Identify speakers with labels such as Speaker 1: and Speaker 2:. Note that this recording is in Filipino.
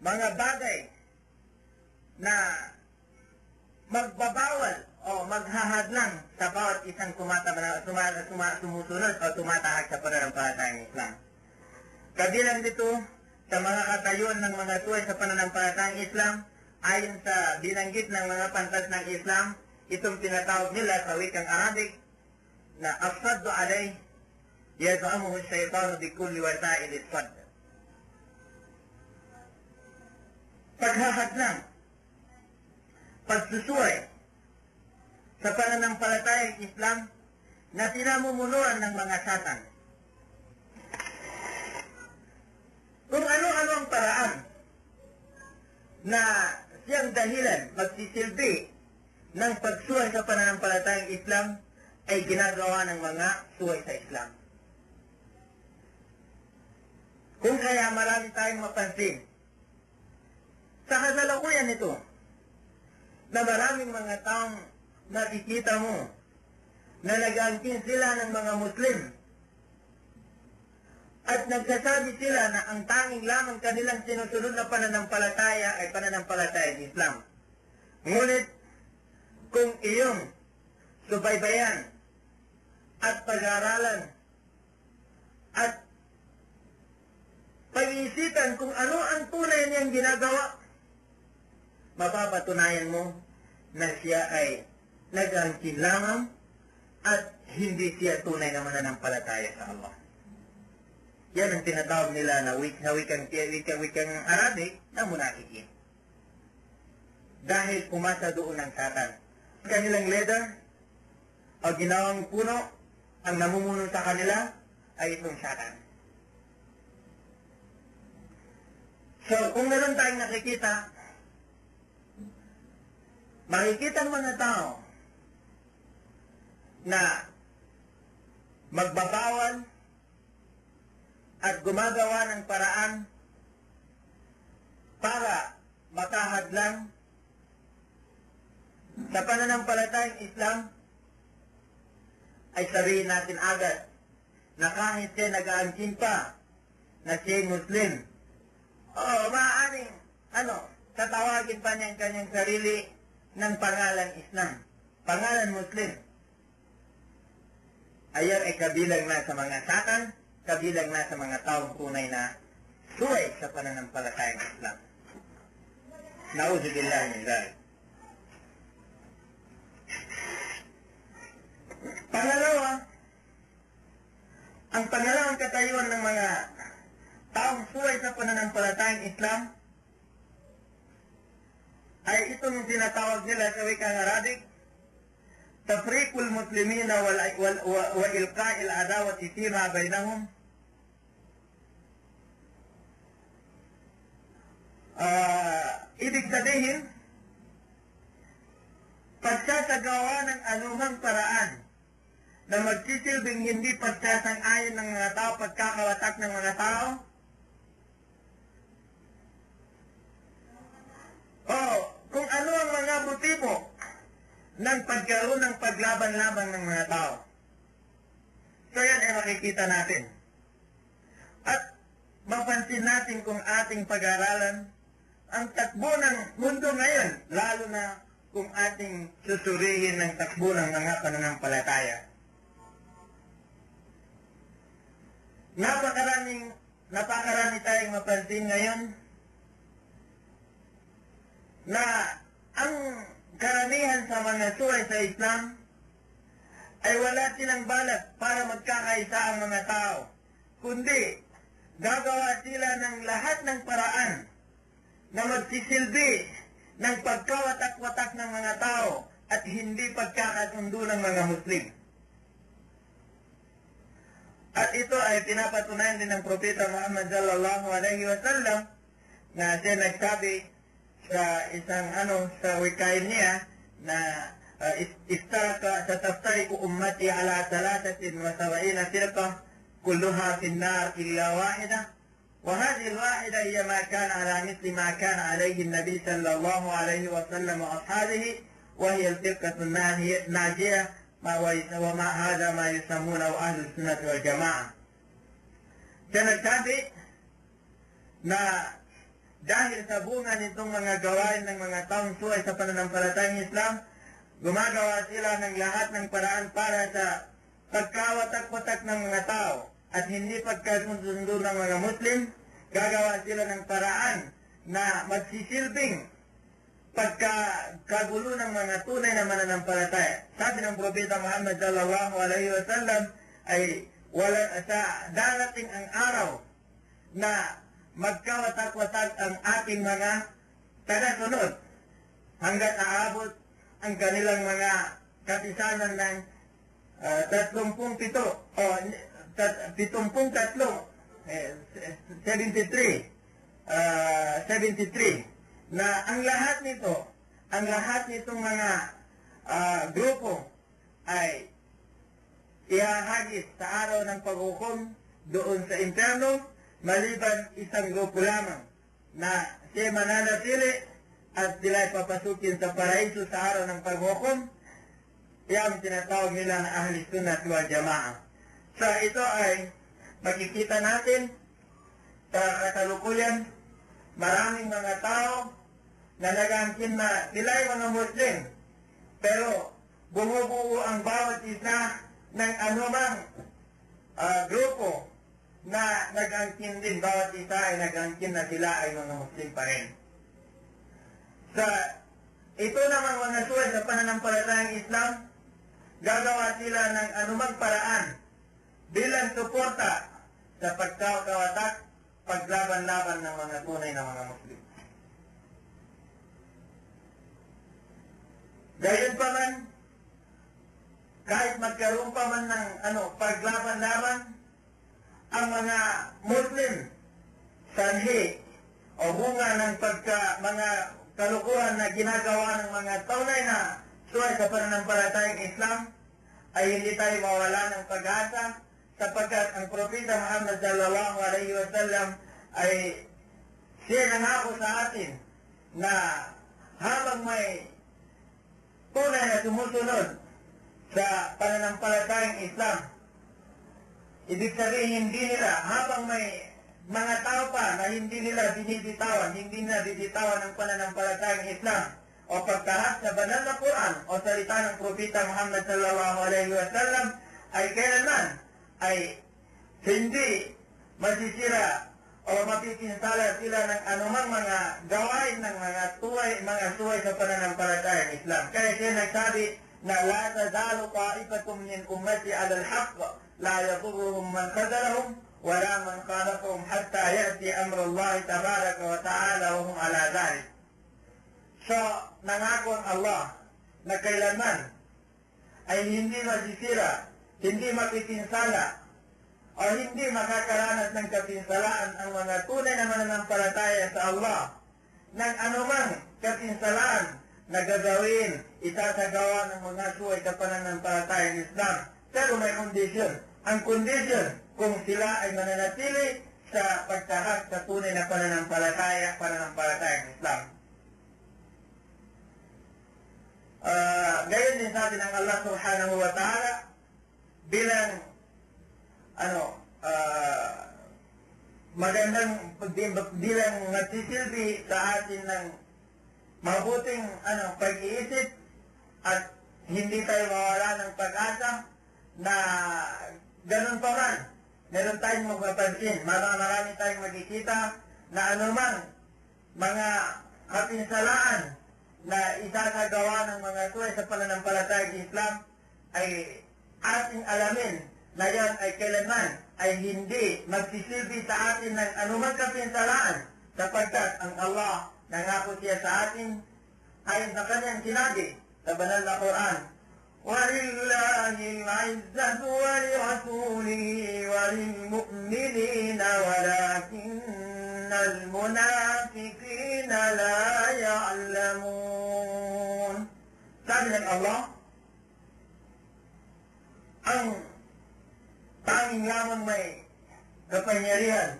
Speaker 1: mga bagay na magbabawal o maghahadlang sa bawat isang tumatama, tuma, tuma, sumusunod o tumatahak sa pananampalatayang Islam. Kabilang dito sa mga katayuan ng mga tuway sa pananampalatayang Islam, ayon sa binanggit ng mga pantas ng Islam, itong tinatawag nila sa wikang Arabic na afsaddu alay yazamuhu shaitanu bi kulli wasa'il isfad. Paghahadlang, pagsusuway sa pananampalatayang Islam na sinamumunuan ng mga satan. Kung ano-ano ang paraan na siyang dahilan magsisilbi ng pagsuway sa pananampalatayang Islam ay ginagawa ng mga suway sa Islam. Kung kaya marami tayong mapansin sa kasalukuyan nito na maraming mga taong nakikita mo na nag-angkin sila ng mga Muslim at nagsasabi sila na ang tanging lamang kanilang sinusunod na pananampalataya ay pananampalataya ng Islam. Ngunit, kung iyong subaybayan at pag-aaralan at pag-iisipan kung ano ang tunay niyang ginagawa, mapapatunayan mo na siya ay nag-angkin lamang at hindi siya tunay na mananampalataya sa Allah. Yan ang tinatawag nila na wik, na wikang, wikang, wikang Arabic na munafikin. Dahil pumasa doon ang satan. Ang kanilang leader, o ginawang puno, ang namumuno sa kanila ay itong satan. So, kung meron tayong nakikita, makikita ng mga tao na magbabawal at gumagawa ng paraan para makahadlang sa pananampalatayang Islam ay sabihin natin agad na kahit siya nag-aangkin pa na siya Muslim, oo, maaaring, ano, tatawagin pa niya ang kanyang sarili ng pangalan Islam, pangalan Muslim. Ayan ay kabilang na sa mga satan, kabilang na sa mga taong tunay na suway sa pananampalatayang Islam. Nauzubillah min dhalik. Pangalawa, ang pangalawang katayuan ng mga taong suway sa pananampalatayang Islam ay itong tinatawag nila sa wikang Arabic tafriqul muslimina wal, wal, wa, wa ilqa'il adawati fima bainahum uh, ibig sabihin pagsasagawa ng anumang paraan na magsisilbing hindi pagsasang-ayon ng mga tao, pagkakawatak ng mga tao, o kung ano ang motibo ng pagkaroon ng paglaban-laban ng mga tao. So yan ay makikita natin. At mapansin natin kung ating pag-aralan ang takbo ng mundo ngayon, lalo na kung ating susurihin ng takbo ng mga pananampalataya. Napakaraming, napakarami tayong mapansin ngayon na ang karamihan sa mga suway sa Islam ay wala silang balak para magkakaisa ang mga tao, kundi gagawa sila ng lahat ng paraan na magsisilbi ng pagkawatak-watak ng mga tao at hindi pagkakasundo ng mga Muslim. At ito ay pinapatunayan din ng Propeta Muhammad sallallahu alaihi wasallam na siya nagsabi sa isang ano sa wikain niya na uh, istaraka sa taftariku ummati ala talatatin wa sabaina firqa kulluha fi إلا واحدة وهذه الواحدة هي ما كان على مثل ما كان عليه النبي صلى الله عليه وسلم وأصحابه وهي الفرقة الناجية وما هذا ما يسمونه أهل السنة والجماعة. Nagsabi na dahil sa bunga nitong mga gawain ng mga taong suway sa pananampalatayang Islam, gumagawa sila ng lahat ng paraan para sa pagkawatak-watak ng mga tao at hindi pagkasundo ng mga Muslim, gagawa sila ng paraan na magsisilbing pagkakagulo ng mga tunay na mananampalataya. Sabi ng Propeta Muhammad sallallahu alaihi wasallam ay wala sa darating ang araw na magkawatak-watak ang ating mga tagasunod hanggat aabot ang kanilang mga katisanan ng uh, 37 o tat, 73 eh, 73 uh, 73 na ang lahat nito ang lahat nitong mga uh, grupo ay ihahagis sa araw ng paghukom doon sa interno maliban isang grupo lamang na siya mananatili at sila papasukin sa paraiso sa araw ng paghukom yan tinatawag nila na ahli sunnah wal jamaah. So ito ay makikita natin sa kasalukuyan maraming mga tao na nagangkin na sila ay mga Muslim pero bumubuo ang bawat isa ng anumang uh, grupo na nag-angkin din, bawat isa ay nag-angkin na sila ay mga Muslim pa rin. Sa ito naman mga suway sa pananampalatayang Islam, gagawa sila ng anumang paraan bilang suporta sa pagkakawatak, paglaban-laban ng mga tunay na mga Muslim. Gayon pa man, kahit magkaroon pa man ng ano, paglaban-laban, ang mga Muslim, sanhi, o bunga ng pagka, mga kalukuhan na ginagawa ng mga tunay na suway sa pananampalatayang Islam, ay hindi tayo mawala ng pag-asa sapagkat ang Propeta Muhammad sallallahu alaihi wasallam ay siya nangako sa atin na habang may tunay na sumusunod sa pananampalatayang Islam. Ibig sabihin, hindi nila, habang may mga tao pa na hindi nila binibitawan, hindi nila bibitawan ng pananampalatayang Islam, o pagkahat sa banal na Quran o salita ng Propeta Muhammad sallallahu alaihi wasallam ay kailanman ay hindi masisira o mapipinsala sila ng anumang mga gawain ng mga tuway, mga tuway sa pananampalatayang Islam. Kaya siya nagsabi, na la tazalu qa'ifatum min ummati 'ala al-haqq man khadalahum wala man khalafahum hatta ya'ti amru Allah tabaraka wa ta'ala wa hum 'ala dhalik. So, nangako ang Allah na kailanman ay hindi masisira, hindi makipinsala, o hindi makakaranas ng kapinsalaan ang mga tunay na mananampalataya sa Allah ng anumang kapinsalaan na gagawin, itatagawa ng mga suway sa pananampalatayang Islam. Pero may condition. Ang condition, kung sila ay mananatili sa pagtahak sa tunay na pananampalataya, pananampalatayang Islam. Uh, gayon din sabi ng Allah subhanahu wa ta'ala bilang ano uh, magandang bilang nagsisilbi sa atin ng mabuting ano, pag-iisip at hindi tayo mawala ng pag-asa na ganun pa man. Meron tayong mapapansin, marami, tayong makikita na anuman mga kapinsalaan na isasagawa ng mga suway sa pananampalatayang Islam ay ating alamin na yan ay kailanman ay hindi magsisilbi sa atin ng anumang kapinsalaan sapagkat ang Allah Nangako siya sa atin ayon sa kanyang sinabi sa banal na Quran. ولله العزة ولرسوله وللمؤمنين ولكن المنافقين لا يعلمون. تمن الله أن أن يامن مي kepenyerian